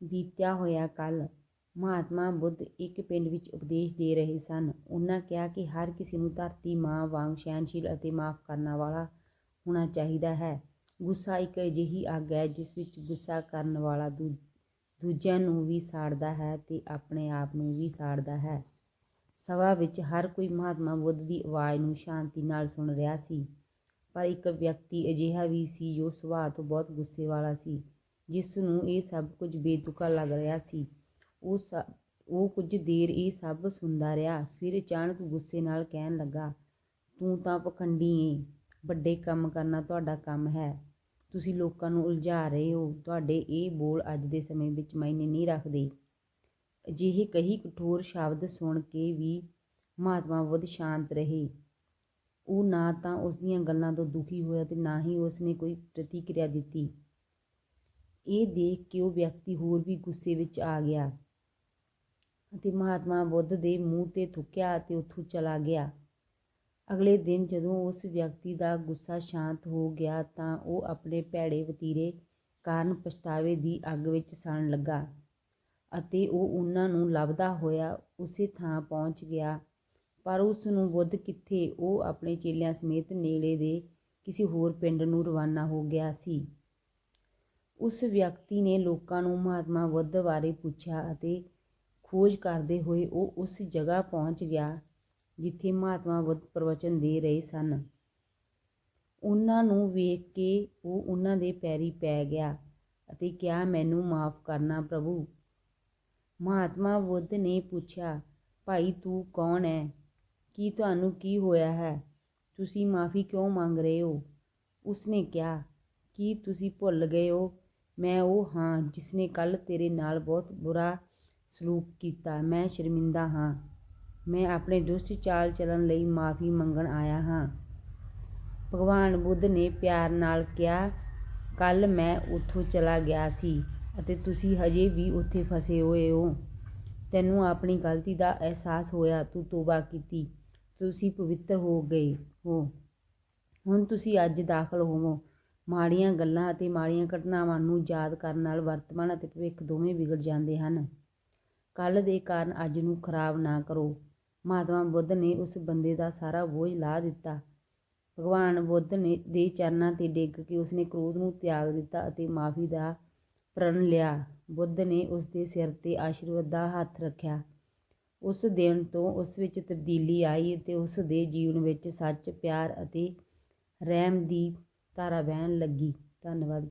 ਬੀਤਿਆ ਹੋਇਆ ਕੱਲ੍ਹ ਮਹਾਤਮਾ ਬੁੱਧ ਇੱਕ ਪਿੰਡ ਵਿੱਚ ਉਪਦੇਸ਼ ਦੇ ਰਹੇ ਸਨ। ਉਹਨਾਂ ਕਿਹਾ ਕਿ ਹਰ ਕਿਸੇ ਨੂੰ ਧਰਤੀ ਮਾਂ ਵਾਂਗ ਸਹਿਣਸ਼ੀਲ ਅਤੇ ਮਾਫ਼ ਕਰਨ ਵਾਲਾ ਹੋਣਾ ਚਾਹੀਦਾ ਹੈ। ਗੁੱਸਾ ਇੱਕ ਅਜਿਹੀ ਅੱਗ ਹੈ ਜਿਸ ਵਿੱਚ ਗੁੱਸਾ ਕਰਨ ਵਾਲਾ ਦੂਜਿਆਂ ਨੂੰ ਵੀ ਸਾੜਦਾ ਹੈ ਤੇ ਆਪਣੇ ਆਪ ਨੂੰ ਵੀ ਸਾੜਦਾ ਹੈ। ਸਭਾ ਵਿੱਚ ਹਰ ਕੋਈ ਮਹਾਤਮਾ ਬੁੱਧ ਦੀ ਆਵਾਜ਼ ਨੂੰ ਸ਼ਾਂਤੀ ਨਾਲ ਸੁਣ ਰਿਹਾ ਸੀ। ਪਰ ਇੱਕ ਵਿਅਕਤੀ ਅਜਿਹਾ ਵੀ ਸੀ ਜੋ ਸੁਭਾਅ ਤੋਂ ਬਹੁਤ ਗੁੱਸੇ ਵਾਲਾ ਸੀ, ਜਿਸ ਨੂੰ ਇਹ ਸਭ ਕੁਝ ਬੇਤੁਕਾ ਲੱਗ ਰਿਹਾ ਸੀ। ਉਹ ਉਹ ਕੁਝ ਦੇਰ ਇਹ ਸਭ ਸੁਣਦਾ ਰਿਹਾ, ਫਿਰ ਅਚਾਨਕ ਗੁੱਸੇ ਨਾਲ ਕਹਿਣ ਲੱਗਾ, "ਤੂੰ ਤਾਂ ਪਖੰਡੀ ਏ ਵੱਡੇ ਕੰਮ ਕਰਨਾ ਤੁਹਾਡਾ ਕੰਮ ਹੈ। ਤੁਸੀਂ ਲੋਕਾਂ ਨੂੰ ਉਲਝਾ ਰਹੇ ਹੋ। ਤੁਹਾਡੇ ਇਹ ਬੋਲ ਅੱਜ ਦੇ ਸਮੇਂ ਵਿੱਚ ਮਾਇਨੇ ਨਹੀਂ ਰੱਖਦੇ।" ਅਜਿਹੇ ਕਈ ਕਠੋਰ ਸ਼ਬਦ ਸੁਣ ਕੇ ਵੀ ਮਹਾਤਮਾ ਬੁੱਧ ਸ਼ਾਂਤ ਰਹੇ। ਉਹ ਨਾ ਤਾਂ ਉਸ ਦੀਆਂ ਗੱਲਾਂ ਤੋਂ ਦੁਖੀ ਹੋਇਆ ਤੇ ਨਾ ਹੀ ਉਸ ਨੇ ਕੋਈ ਪ੍ਰਤੀਕਿਰਿਆ ਦਿੱਤੀ। ਇਹ ਦੇਖ ਕੇ ਉਹ ਵਿਅਕਤੀ ਹੋਰ ਵੀ ਗੁੱਸੇ ਵਿੱਚ ਆ ਗਿਆ ਅਤੇ ਮਹਾਤਮਾ ਬੁੱਧ ਦੇ ਮੂੰਹ 'ਤੇ ਥੁੱਕਿਆ ਅਤੇ ਉੱਥੋਂ ਚਲਾ ਗਿਆ। ਅਗਲੇ ਦਿਨ ਜਦੋਂ ਉਸ ਵਿਅਕਤੀ ਦਾ ਗੁੱਸਾ ਸ਼ਾਂਤ ਹੋ ਗਿਆ ਤਾਂ ਉਹ ਆਪਣੇ ਭੈੜੇ ਵਤੀਰੇ ਕਾਰਨ ਪਛਤਾਵੇ ਦੀ ਅੱਗ ਵਿੱਚ ਸੜਨ ਲੱਗਾ ਅਤੇ ਉਹ ਉਹਨਾਂ ਨੂੰ ਲੱਭਦਾ ਹੋਇਆ ਉਸੇ ਥਾਂ ਪਹੁੰਚ ਗਿਆ। ਪਰ ਉਸ ਨੂੰ ਬੁੱਧ ਕਿੱਥੇ, ਉਹ ਆਪਣੇ ਚੇਲਿਆਂ ਸਮੇਤ ਨੇੜੇ ਦੇ ਕਿਸੇ ਹੋਰ ਪਿੰਡ ਨੂੰ ਰਵਾਨਾ ਹੋ ਗਿਆ ਸੀ। ਉਸ ਵਿਅਕਤੀ ਨੇ ਲੋਕਾਂ ਨੂੰ ਮਹਾਤਮਾ ਬੁੱਧ ਬਾਰੇ ਪੁੱਛਿਆ ਅਤੇ ਖੋਜ ਕਰਦੇ ਹੋਏ ਉਹ ਉਸ ਜਗ੍ਹਾ ਪਹੁੰਚ ਗਿਆ ਜਿੱਥੇ ਮਹਾਤਮਾ ਬੁੱਧ ਪ੍ਰਵਚਨ ਦੇ ਰਹੇ ਸਨ। ਉਹਨਾਂ ਨੂੰ ਵੇਖ ਕੇ ਉਹ ਉਹਨਾਂ ਦੇ ਪੈਰੀ ਪੈ ਗਿਆ ਅਤੇ ਕਿਹਾ, "ਮੈਨੂੰ ਮਾਫ਼ ਕਰਨਾ ਪ੍ਰਭੂ।" ਮਹਾਤਮਾ ਬੁੱਧ ਨੇ ਪੁੱਛਿਆ, "ਭਾਈ ਤੂੰ ਕੌਣ ਹੈ ਕੀ ਤੁਹਾਨੂੰ ਕੀ ਹੋਇਆ ਹੈ? ਤੁਸੀਂ ਮਾਫ਼ੀ ਕਿਉਂ ਮੰਗ ਰਹੇ ਹੋ?" ਉਸ ਨੇ ਕਿਹਾ, "ਕੀ ਤੁਸੀਂ ਭੁੱਲ ਗਏ ਹੋ? ਮੈਂ ਉਹ ਹਾਂ ਜਿਸਨੇ ਕੱਲ੍ਹ ਤੇਰੇ ਨਾਲ ਬਹੁਤ ਬੁਰਾ ਸਲੂਕ ਕੀਤਾ। ਮੈਂ ਸ਼ਰਮਿੰਦਾ ਹਾਂ। ਮੈਂ ਆਪਣੇ ਦੁਸ਼ਟ ਚਾਲ-ਚਲਣ ਲਈ ਮਾਫ਼ੀ ਮੰਗਣ ਆਇਆ ਹਾਂ।" ਭਗਵਾਨ ਬੁੱਧ ਨੇ ਪਿਆਰ ਨਾਲ ਕਿਹਾ, "ਕੱਲ੍ਹ ਮੈਂ ਉੱਥੋਂ ਚਲਾ ਗਿਆ ਸੀ ਅਤੇ ਤੁਸੀਂ ਹਜੇ ਵੀ ਉੱਥੇ ਫਸੇ ਹੋਏ ਹੋ। ਤੈਨੂੰ ਆਪਣੀ ਗ਼ਲਤੀ ਦਾ ਅਹਿਸਾਸ ਹੋਇਆ, ਤੂੰ ਤੋਬਾ ਕੀਤੀ ਤੁਸੀਂ ਪਵਿੱਤਰ ਹੋ ਗਏ ਹੋ। ਹੁਣ ਤੁਸੀਂ ਅੱਜ ਦਾਖਲ ਹੋਵੋ।" ਮਾੜੀਆਂ ਗੱਲਾਂ ਅਤੇ ਮਾੜੀਆਂ ਘਟਨਾਵਾਂ ਨੂੰ ਯਾਦ ਕਰਨ ਨਾਲ ਵਰਤਮਾਨ ਅਤੇ ਭਵਿੱਖ ਦੋਵੇਂ ਵਿਗੜ ਜਾਂਦੇ ਹਨ। ਕੱਲ੍ਹ ਦੇ ਕਾਰਨ ਅੱਜ ਨੂੰ ਖ਼ਰਾਬ ਨਾ ਕਰੋ। ਮਹਾਤਮਾ ਬੁੱਧ ਨੇ ਉਸ ਬੰਦੇ ਦਾ ਸਾਰਾ ਬੋਝ ਲਾ ਦਿੱਤਾ। ਭਗਵਾਨ ਬੁੱਧ ਨੇ ਦੇ ਚਰਨਾਂ 'ਤੇ ਡਿੱਗ ਕੇ ਉਸਨੇ ਕ੍ਰੋਧ ਨੂੰ ਤਿਆਗ ਦਿੱਤਾ ਅਤੇ ਮਾਫ਼ੀ ਦਾ ਪ੍ਰਣ ਲਿਆ। ਬੁੱਧ ਨੇ ਉਸ ਦੇ ਸਿਰ 'ਤੇ ਆਸ਼ੀਰਵਾਦ ਦਾ ਹੱਥ ਰੱਖਿਆ। ਉਸ ਦਿਨ ਤੋਂ ਉਸ ਵਿੱਚ ਤਬਦੀਲੀ ਆਈ ਅਤੇ ਉਸ ਦੇ ਜੀਵਨ ਵਿੱਚ ਸੱਚ, ਪਿਆਰ ਅਤੇ ਰਹਿਮ ਦੀ ਧਾਰਾ ਵਹਿਣ ਲੱਗੀ। ਧੰਨਵਾਦ।